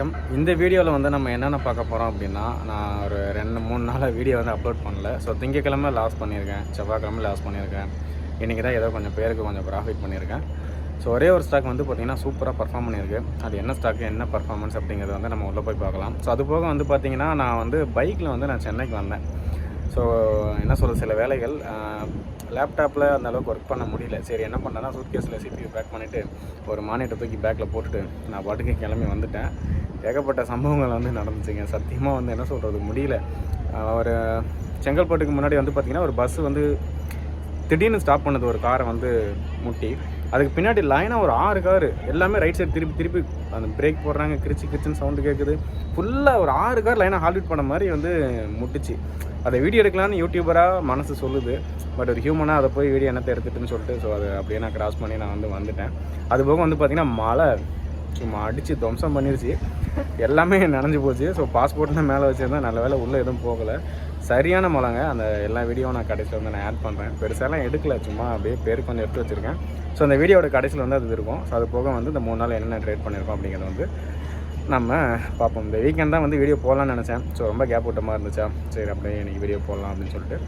வணக்கம். இந்த வீடியோவில் வந்து நம்ம என்னென்ன பார்க்க போகிறோம் அப்படின்னா நான் ஒரு ரெண்டு மூணு நாளாக வீடியோ வந்து அப்லோட் பண்ணல. ஸோ திங்கக்கிழமை லாஸ் பண்ணியிருக்கேன். செவ்வாய்க்கிழமை லாஸ் பண்ணியிருக்கேன். இன்றைக்கி தான் ஏதோ கொஞ்சம் பேருக்கு கொஞ்சம் ப்ராஃபிட் பண்ணியிருக்கேன். ஸோ ஒரே ஒரு ஸ்டாக் வந்து பார்த்திங்கன்னா சூப்பராக பர்ஃபார்ம் பண்ணியிருக்கு. அது என்ன ஸ்டாக்கு என்ன பர்ஃபார்மன்ஸ் அப்படிங்கிறது வந்து நம்ம உள்ளே போய் பார்க்கலாம். ஸோ அது போக வந்து பார்த்திங்கன்னா நான் வந்து பைக்கில் வந்து நான் சென்னைக்கு வந்தேன். ஸோ என்ன சொல்கிறது சில வேலைகள் லேப்டாப்பில் அந்த அளவுக்கு ஒர்க் பண்ண முடியல. சரி என்ன பண்ணேன்னா சூட்கேஸில் சிபியூ பேக் பண்ணிவிட்டு ஒரு மானிட்டர் தூக்கி பேக்கில் போட்டுட்டு நான் பாட்டுக்கு கிளம்பி வந்துட்டேன். ஏகப்பட்ட சம்பவங்கள் வந்து நடந்துச்சுங்க. சத்தியமாக வந்து என்ன சொல்கிறது முடியல. ஒரு செங்கல்பட்டுக்கு முன்னாடி வந்து பார்த்திங்கன்னா ஒரு பஸ் வந்து திடீர்னு ஸ்டாப் பண்ணது ஒரு காரை வந்து முட்டி. அதுக்கு பின்னாடி லைனாக ஒரு ஆறு காரு எல்லாமே ரைட் சைடு திருப்பி திருப்பி அந்த பிரேக் போடுறாங்க கிரிச்சு கிரிச்சுன்னு சவுண்டு கேட்குது ஃபுல்லாக ஒரு ஆறு கார் லைனாக ஹால்ட் பண்ண மாதிரி வந்து முட்டுச்சு. அதை வீடியோ எடுக்கலான்னு யூடியூபராக மனசு சொல்லுது. பட் ஒரு ஹியூமனாக அதை போய் வீடியோ என்னத்தை எடுத்துட்டுன்னு சொல்லிட்டு ஸோ அதை அப்படியே நான் கிராஸ் பண்ணி நான் வந்து வந்துட்டேன். அது போக வந்து பார்த்திங்கன்னா மழை. சும்மா அடித்து துவம்சம் பண்ணிருச்சு. எல்லாமே நனைஞ்சு போச்சு. ஸோ பாஸ்போர்ட்லாம் மேலே வச்சுருந்தா நல்ல வேலை உள்ளே எதுவும் போகலை. சரியான மழைங்க அந்த எல்லா வீடியோவும் நான் கடைசியில் வந்து நான் ஆட் பண்ணுறேன் பெருசாலாம் எடுக்கல. சும்மா அப்படியே பேர் கொஞ்சம் எடுத்து வச்சுருக்கேன். ஸோ அந்த வீடியோட கடைசியில் வந்து அது இருக்கும். ஸோ அது போக வந்து இந்த மூணு நாள் என்னென்ன ட்ரேட் பண்ணியிருக்கோம் அப்படிங்கிறத வந்து நம்ம பார்ப்போம். இந்த வீக்கெண்ட் தான் வந்து வீடியோ போடலாம்னு நினச்சேன். ஸோ ரொம்ப கேப் விட்டமாக இருந்துச்சா? சரி அப்படியே இன்றைக்கி வீடியோ போடலாம் அப்படின்னு சொல்லிட்டு.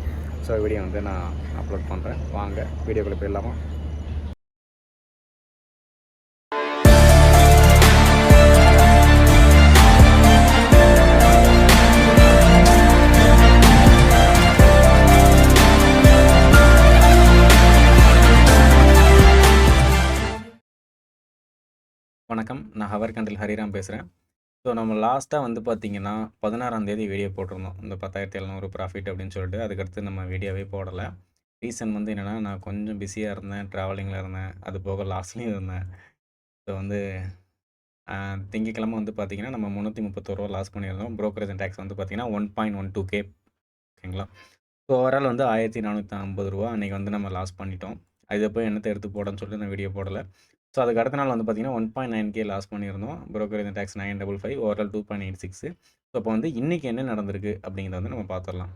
ஸோ வீடியோ வந்து நான் அப்லோட் பண்ணுறேன் வாங்க வீடியோக்குள்ளே போயிடலாமா? வணக்கம். நான் ஹவர் கண்டில் ஹரிராம் பேசுகிறேன் ஸோ நம்ம லாஸ்ட்டாக வந்து பார்த்திங்கன்னா பதினாறாம் தேதி வீடியோ போட்டிருந்தோம். இந்த பத்தாயிரத்தி எழுநூறு ப்ராஃபிட் அப்படின்னு சொல்லிட்டு அதுக்கடுத்து நம்ம வீடியோவே போடலை. ரீசன் வந்து என்னென்னா நான் கொஞ்சம் பிஸியாக இருந்தேன் ட்ராவலிங்கில் இருந்தேன். அது போக லாஸ்ட்லேயும் இருந்தேன். ஸோ வந்து திங்கக்கிழமை வந்து பார்த்திங்கன்னா நம்ம முந்நூற்றி முப்பத்தோருவா லாஸ் பண்ணியிருந்தோம். ப்ரோக்கரேஜ் டேக்ஸ் வந்து பார்த்திங்கன்னா one point one two K ஓகேங்களா? ஸோ ஓவரால் வந்து ஆயிரத்தி நானூற்றி ஐம்பது ரூபா அன்றைக்கி வந்து நம்ம லாஸ் பண்ணிட்டோம். அதை போய் என்னத்தை எடுத்து போடன்னு சொல்லிட்டு நான் வீடியோ போடலை. ஸோ அதுக்கு அடுத்த நாள் வந்து பார்த்தீங்கன்னா one point nine K loss பண்ணியிருந்தோம். Brokerage tax nine double five overall two point eight six so இப்போ வந்து இன்றைக்கி என்ன நடந்திருக்கு அப்படிங்கிறத வந்து நம்ம பார்த்துடலாம்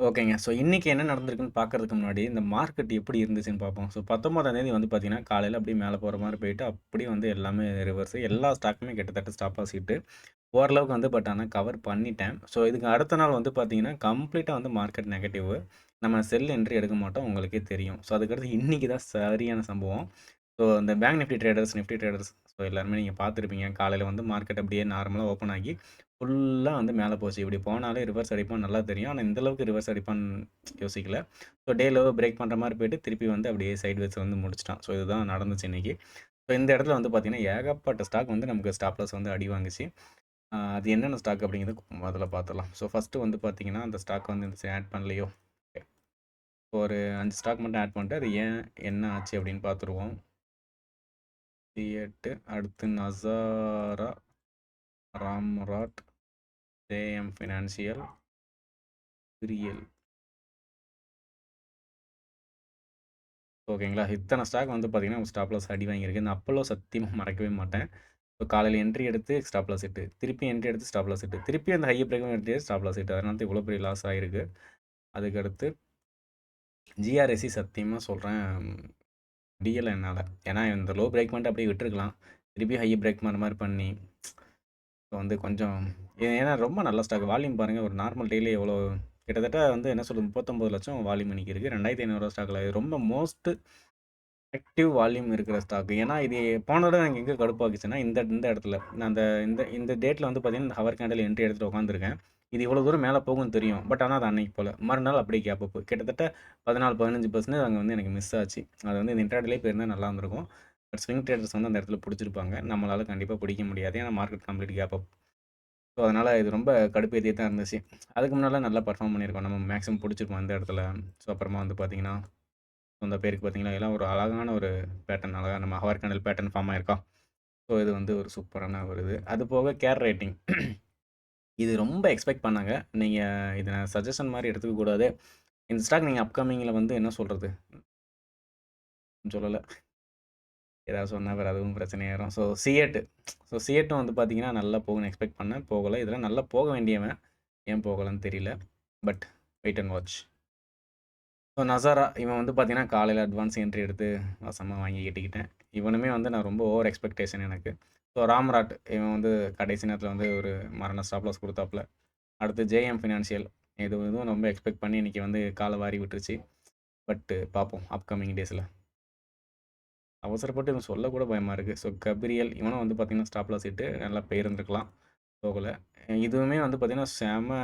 ஓகேங்க ஸோ இன்றைக்கி என்ன நடந்திருக்குன்னு பார்க்கறதுக்கு முன்னாடி இந்த மார்க்கெட் எப்படி இருந்துச்சுன்னு பார்ப்போம் ஸோ பத்தொம்பதாம் தேதி வந்து பார்த்தீங்கன்னா காலையில் அப்படியே மேலே போகிற மாதிரி போயிட்டு அப்படியே வந்து எல்லாமே ரிவர்ஸ் எல்லா ஸ்டாக்குமே கிட்டத்தட்ட ஸ்டாப் ஆசிட்டு ஓரளவுக்கு வந்து பட் ஆனால் கவர் பண்ணிட்டேன். ஸோ இதுக்கு அடுத்த நாள் வந்து பார்த்தீங்கன்னா கம்ப்ளீட்டாக வந்து மார்க்கெட் நெகட்டிவ் நம்ம செல் என்ட்ரி எடுக்க மாட்டோம் உங்களுக்கே தெரியும். ஸோ அதுக்கடுத்து இன்றைக்கி தான் சரியான சம்பவம். ஸோ இந்த bank Nifty traders Nifty traders so எல்லாருமே நீங்கள் பார்த்துருப்பீங்க. காலையில் வந்து மார்க்கெட் அப்படியே நார்மலாக ஓப்பன் ஆகி ஃபுல்லாக வந்து மேலே போச்சு. இப்படி போனாலே ரிவர்ஸ் அடிப்பான் நல்லா தெரியும். ஆனால் இந்தளவுக்கு ரிவர்ஸ் அடிப்பான்னு யோசிக்கல. ஸோ டே லோ பிரேக் பண்ணுற மாதிரி போயிட்டு திருப்பி வந்து அப்படியே சைட் வச்சு வந்து முடிச்சிட்டான். ஸோ இதுதான் நடந்துச்சு இன்றைக்கி ஸோ இந்த இடத்துல வந்து பார்த்திங்கன்னா ஏகப்பட்ட ஸ்டாக் வந்து நமக்கு ஸ்டாப்லஸ் வந்து அடி வாங்குச்சு. அது என்னென்ன ஸ்டாக் அப்படிங்கிறது அதில் பார்த்துடலாம். ஸோ ஃபஸ்ட்டு வந்து பார்த்திங்கன்னா அந்த ஸ்டாக் வந்து இந்த ஆட் பண்ணலையோ? ஒரு அஞ்சு ஸ்டாக் மட்டும் ஆட் பண்ணிட்டு அது ஏன் என்ன ஆச்சு அப்படின்னு பார்த்துருவோம். எட்டு அடுத்து நசாரா ராம்ராட் ஜேஎம் ஃபினான்சியல் ரியல் ஓகேங்களா இத்தனை ஸ்டாக் வந்து பார்த்தீங்கன்னா ஸ்டாப்லாஸ் அடி வாங்கியிருக்கு. இந்த அப்போலோ சத்தியமாக மறக்கவே மாட்டேன். இப்போ காலையில் என்ட்ரி எடுத்து ஸ்டாப்லாஸ் இட்டு திருப்பி என்ட்ரி எடுத்து ஸ்டாப்லாஸ் இட்டு திருப்பி அந்த ஹையர் பிரேக்கும் என்ட்ரி எடுத்து ஸ்டாப்லாஸ் இட்டு அதனால இவ்வளோ பெரிய லாஸ் ஆகிருக்கு அதுக்கடுத்து ஜிஆர்எஸ்சி சத்தியமாக சொல்கிறேன் முடியலை என்னால். ஏன்னா இந்த லோ பிரேக் பண்ணிட்டு அப்படியே விட்டுருக்கலாம். திருப்பி ஹை பிரேக் மாதிரி மாதிரி பண்ணி. ஸோ வந்து கொஞ்சம் ஏ- ஏன்னா ரொம்ப நல்ல ஸ்டாக் வால்யூம் பாருங்கள் ஒரு நார்மல் டெய்லி எவ்வளோ? கிட்டத்தட்ட வந்து என்ன சொல்கிறது முப்பத்தொம்பது லட்சம் வால்யூம் இன்னைக்கு இருக்குது ரெண்டாயிரத்தி ஐநூறுரூவா ஸ்டாக்கில் இது ரொம்ப மோஸ்ட் ஆக்டிவ் வால்யூம் இருக்கிற ஸ்டாக் ஏன்னா இது போன தடவை எனக்கு எங்கே கடுப்பாக்குச்சுன்னா இந்த இந்த இடத்துல. நான் அந்த இந்த இந்த டேட்டில் வந்து பார்த்தீங்கன்னா ஹவர் கேண்டில் என்ட்ரி எடுத்துகிட்டு உட்காந்துருக்கேன் இது இவ்வளோ தூரம் மேலே போகும்னு தெரியும். பட் ஆனால் அது அன்னைக்கு போல். மறுநாள் அப்படியே கேப் அப் கிட்டத்தட்ட பதினாலு பதினஞ்சு பர்சன்டேஜ் அங்கே வந்து எனக்கு மிஸ் ஆச்சு. அது வந்து இந்த இன்ட்ராடே போயிருந்தால் நல்லா இருந்திருக்கும். பட் ஸ்விங் ட்ரேடர்ஸ் வந்து அந்த இடத்துல பிடிச்சிருப்பாங்க. நம்மளால் கண்டிப்பாக பிடிக்க முடியாது. ஏன்னா market complete gap up so அதனால் இது ரொம்ப கடுப்பேற்றியே தான் இருந்துச்சு. அதுக்கு முன்னால் நல்லா பர்ஃபார்ம் பண்ணியிருக்கோம். நம்ம மேக்ஸிமம் பிடிச்சிருப்போம் அந்த இடத்துல. ஸோ அப்புறமா வந்து பார்த்தீங்கன்னா அந்த பேருக்கு பார்த்தீங்கன்னா எல்லாம் ஒரு அழகான ஒரு பேட்டர்ன் அழகாக நம்ம ஹவர் கேண்டல் பேட்டர்ன் ஃபார்ம் ஆயிருக்கா? ஸோ இது வந்து ஒரு சூப்பரான ஒரு இது. அது போக கேர் ரேட்டிங் இது ரொம்ப எக்ஸ்பெக்ட் பண்ணாங்க. நீங்கள் இதை நான் சஜஷன் மாதிரி எடுத்துக்க கூடாது. இந்த ஸ்டாக் நீங்கள் அப்கமிங்கில் வந்து என்ன சொல்கிறது சொல்லலை. ஏதாவது சொன்னால் வேறு அதுவும் பிரச்சனையாயிரும் ஸோ சிஎட்டு ஸோ சிஎட்டும் வந்து பார்த்தீங்கன்னா நல்லா போகணும்னு எக்ஸ்பெக்ட் பண்ணேன். போகலை. இதெல்லாம் நல்லா போக வேண்டியவன். ஏன் போகலைன்னு தெரியல. But wait and watch so Nazara இவன் வந்து பார்த்தீங்கன்னா காலையில் அட்வான்ஸ் என்ட்ரி எடுத்து வசமாக வாங்கி கட்டிக்கிட்டேன். இவனுமே வந்து நான் ரொம்ப ஓவர் எக்ஸ்பெக்டேஷன் எனக்கு. ஸோ ராம்ராட் இவன் வந்து கடைசி நேரத்தில் வந்து ஒரு மரண ஸ்டாப்லாஸ் கொடுத்தாப்புல. அடுத்து ஜேஎம் ஃபினான்ஷியல் இது இதுவும் ரொம்ப எக்ஸ்பெக்ட் பண்ணி இன்றைக்கி வந்து காலை வாரி விட்டுருச்சு. பட்டு பார்ப்போம் அப்கமிங் டேஸில் அவசரப்பட்டு இவன் சொல்லக்கூட பயமாக இருக்குது ஸோ கபிரியல் இவனும் வந்து பார்த்திங்கன்னா ஸ்டாப்லாஸ் இட்டு நல்லா போயிருந்துருக்கலாம். போகலை. இதுவுமே வந்து பார்த்திங்கன்னா செம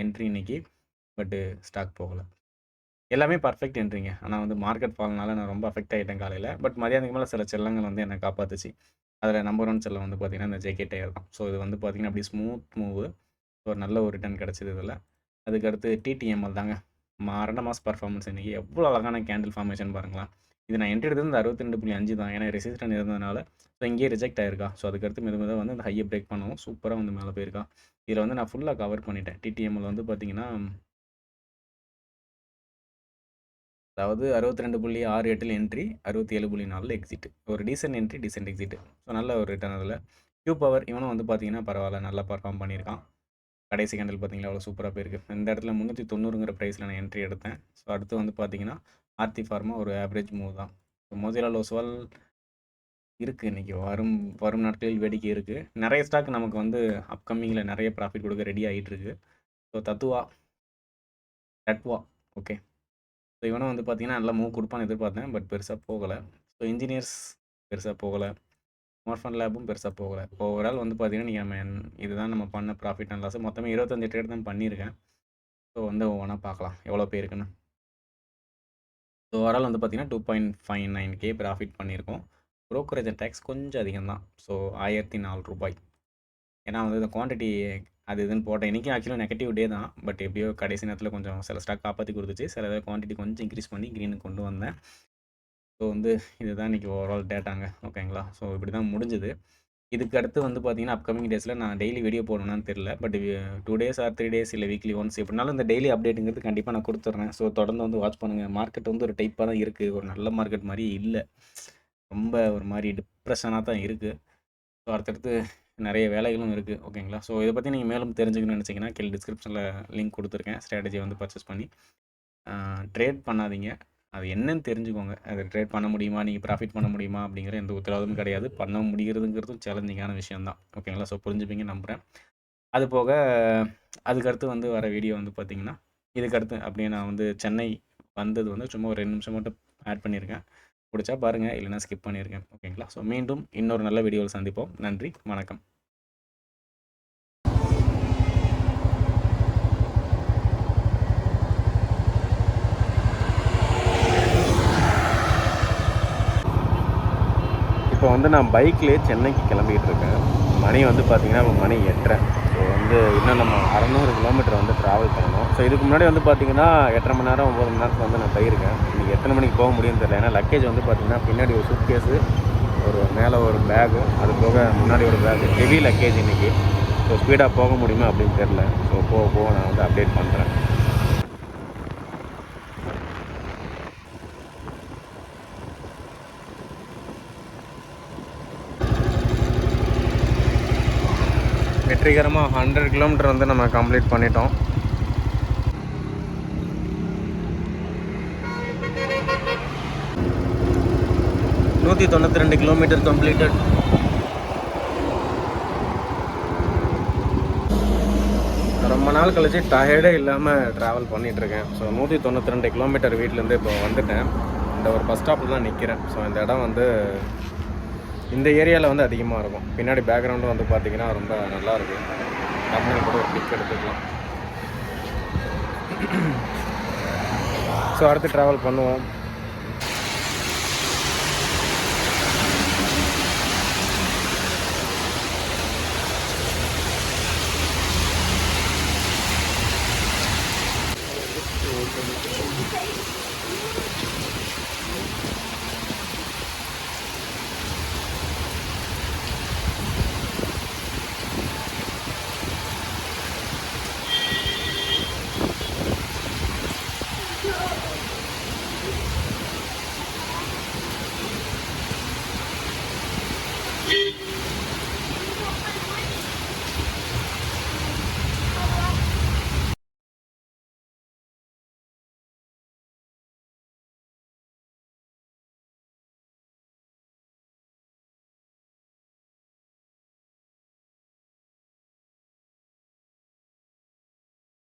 என்ட்ரி இன்னைக்கு. பட்டு ஸ்டாக் போகலை. எல்லாமே பர்ஃபெக்ட் என்றீங்க ஆனால் வந்து மார்க்கெட் ஃபால்னால நான் ரொம்ப அஃபெக்ட் ஆகிட்டேன் காலையில். பட் மதியானத்துக்கு மேலே சில செல்லங்கள் வந்து என்னை காப்பாற்றுச்சு அதில் நம்பர் ஒன் செல்லம் வந்து பார்த்திங்கன்னா இந்த ஜேகே டயர் தான். ஸோ இது வந்து பார்த்திங்கன்னா அப்படி ஸ்மூத் மூவு ஒரு நல்ல ஒரு ரிட்டர்ன் கிடச்சிது இதில். அதுக்கடுத்து டிடிஎம்எல் தாங்க. மாரண மாஸ் பர்ஃபார்மன்ஸ் இன்றைக்கி எவ்வளோ அழகான கேண்டில் ஃபார்மேஷன் பாருங்களேன். இது நான் என்ட்ரி எடுத்தது இந்த அறுபத்தி ரெண்டு புள்ளி அஞ்சு தான். ஏன்னா ரெசிஸ்டன் இருந்ததுனால ஸோ இங்கேயே ரிஜெக்ட் ஆயிருக்கா? ஸோ அதுக்கடுத்து மெது மெதுவாக வந்து அந்த ஹையை பிரேக் பண்ணவும் சூப்பராக வந்து மேலே போயிருக்கா? இதில் வந்து நான் ஃபுல்லாக கவர் பண்ணிட்டேன். டிடிஎம்எல் வந்து பார்த்தீங்கன்னா அதாவது அறுபத்தி ரெண்டு புள்ளி ஆறு எட்டில் என்ட்ரி அறுபத்தி ஏழு புள்ளி நாலில் எக்ஸிட் ஒரு decent entry decent exit so நல்ல ஒரு ரிட்டர்ன் அதில். கியூ பவர் இவனும் வந்து பார்த்தீங்கன்னா பரவாயில்ல நல்லா பர்ஃபார்ம் பண்ணியிருக்கான். கடைசி கேண்டில் பார்த்தீங்களா அவ்வளோ சூப்பராக போயிருக்கு. இந்த இடத்துல முந்நூற்றி தொண்ணூறுங்கிற ப்ரைஸில் நான் என்ட்ரி எடுத்தேன். ஸோ அடுத்து வந்து பார்த்தீங்கன்னா ஆர்த்தி ஃபார்மா ஒரு ஆவரேஜ் மூவ் தான். ஸோ மோதிலா லோஸ்வால் இருக்குது இன்றைக்கி வரும் வரும் நாட்களில் வேடிக்கை இருக்குது நிறைய ஸ்டாக் நமக்கு வந்து அப்கமிங்கில் நிறைய ப்ராஃபிட் கொடுக்க ரெடி ஆகிட்டு இருக்கு. So Tatva Tatva okay so இவனும் வந்து பார்த்திங்கன்னா நல்லா மூவ் கொடுப்பான்னு எதிர்பார்த்தேன் பட் பெருசாக போகலை. ஸோ இன்ஜினியர்ஸ் பெருசாக போகலை. ஸ்மார்ட்ஃபோன் லேபும் பெருசாக போகலை. ஓவரால் வந்து பார்த்தீங்கன்னா நீங்கள் நம்ம இதுதான் நம்ம பண்ண ப்ராஃபிட் அண்ட் லாஸ் மொத்தமே இருபத்தஞ்சு ட்ரேட் தான் பண்ணியிருக்கேன். ஸோ வந்து ஒவ்வொன்றா பார்க்கலாம் எவ்வளோ போயிருக்குன்னு ஸோ ஓவரால் வந்து பார்த்தீங்கன்னா two point five nine K profit பண்ணியிருக்கோம். ப்ரோக்கரேஜ் டேக்ஸ் கொஞ்சம் அதிகம் தான் ஸோ ஆயிரத்தி நாலு ரூபாய். ஏன்னா வந்து இந்த குவான்டிட்டி அது இதுன்னு போட்டேன் இன்றைக்கி ஆக்சுவலாக நெகட்டிவ் டே தான். பட் எப்படியோ கடைசி நேரத்தில் கொஞ்சம் சில ஸ்டாக் காப்பாற்றி கொடுத்துச்சு. சில இதில் குவான்டிட்டி கொஞ்சம் இன்க்ரீஸ் பண்ணி க்ரீனுக்கு கொண்டு வந்தேன். ஸோ வந்து இதுதான் இன்றைக்கி ஓவரால் டேட்டாங்க ஓகேங்களா ஸோ இப்படி தான் முடிஞ்சுது. இதுக்கு அடுத்து வந்து பார்த்தீங்கன்னா அப்கமிங் டேஸில் நான் டெய்லி வீடியோ போடணும்னு தெரில but two days or three days இல்லை வீக்லி ஒன்ஸ் எப்படினாலும் இந்த டெய்லி அப்டேட்டுங்கிறது கண்டிப்பாக நான் கொடுத்துட்றேன் ஸோ தொடர்ந்து வந்து வாட்ச் பண்ணுங்கள் மார்க்கெட் வந்து ஒரு டைப்பாக தான் இருக்குது ஒரு நல்ல மார்க்கெட் மாதிரி இல்லை. ரொம்ப ஒரு மாதிரி டிப்ரெஷனாக தான் இருக்குது ஸோ அடுத்தடுத்து நிறைய வேலைகளும் இருக்குது ஓகேங்களா? ஸோ இதை பற்றி நீங்கள் மேலும் தெரிஞ்சுக்கணும்னு நினச்சிங்கன்னா கீழே டிஸ்கிரிப்ஷனில் லிங்க் கொடுத்துருக்கேன். ஸ்ட்ராட்டஜி வந்து பர்ச்சேஸ் பண்ணி ட்ரேட் பண்ணாதீங்க. அது என்னன்னு தெரிஞ்சுக்கோங்க. அது ட்ரேட் பண்ண முடியுமா? நீங்கள் ப்ராஃபிட் பண்ண முடியுமா? அப்படிங்கிற எந்த உத்தரவாதமும் கிடையாது. பண்ண முடிகிறதுங்கிறதும் சேலஞ்சிங்கான விஷயம்தான். ஓகேங்களா? ஸோ புரிஞ்சுப்பீங்க நம்புகிறேன் அது போக அதுக்கடுத்து வந்து வர வீடியோ வந்து பார்த்திங்கன்னா இதுக்கடுத்து அப்படியே நான் வந்து சென்னை வந்தது வந்து சும்மா ஒரு ரெண்டு நிமிஷம் மட்டும் ஆட் பண்ணியிருக்கேன் பிடிச்சா பாருங்கள் இல்லைனா ஸ்கிப் பண்ணியிருக்கேன் ஓகேங்களா? ஸோ மீண்டும் இன்னொரு நல்ல வீடியோவில் சந்திப்போம். நன்றி வணக்கம். இப்போ வந்து நான் பைக்லேயே சென்னைக்கு கிளம்பிட்டு இருக்கேன். மணி வந்து பார்த்திங்கன்னா இப்போ மணி எட்டரை. ஸோ வந்து இன்னும் நம்ம அறநூறு கிலோமீட்டர் வந்து ட்ராவல் பண்ணணும். ஸோ இதுக்கு முன்னாடி வந்து பார்த்தீங்கன்னா எட்டரை மணி நேரம் ஒம்பது மணி நேரத்துக்கு வந்து நான் போயிருக்கேன். எத்தனை மணிக்கு போக முடியும்னு தெரியல. ஏன்னா லக்கேஜ் வந்து பார்த்தீங்கன்னா பின்னாடி ஒரு சூட் கேஸு ஒரு மேலே ஒரு பேகு அது போக முன்னாடி ஒரு பேகு ஹெவி லக்கேஜ் இன்றைக்கி ஸோ ஸ்பீடாக போக முடியுமா அப்படின்னு தெரில ஸோ போக போக நான் வந்து அப்டேட் பண்ணுறேன் வெற்றிகரமாக ஹண்ட்ரட் கிலோமீட்டர் வந்து நம்ம கம்ப்ளீட் பண்ணிட்டோம். நூற்றி தொண்ணூற்றி ரெண்டு கிலோமீட்டர் கம்ப்ளீட்டட் ரொம்ப நாள் கழிச்சு டயர்டே இல்லாமல் ட்ராவல் பண்ணிகிட்ருக்கேன் ஸோ நூற்றி தொண்ணூற்றி ரெண்டு கிலோமீட்டர் வீட்டிலேருந்து இப்போ வந்துட்டேன். இந்த ஒரு பஸ் ஸ்டாப்பில் தான் நிற்கிறேன் ஸோ இந்த இடம் வந்து இந்த ஏரியாவில் வந்து அதிகமாக இருக்கும். பின்னாடி பேக்ரவுண்டும் வந்து பார்த்தீங்கன்னா ரொம்ப நல்லா இருக்கும் கூட ஒரு பிக் எடுத்துக்கலாம். ஸோ அடுத்து ட்ராவல் பண்ணுவோம்.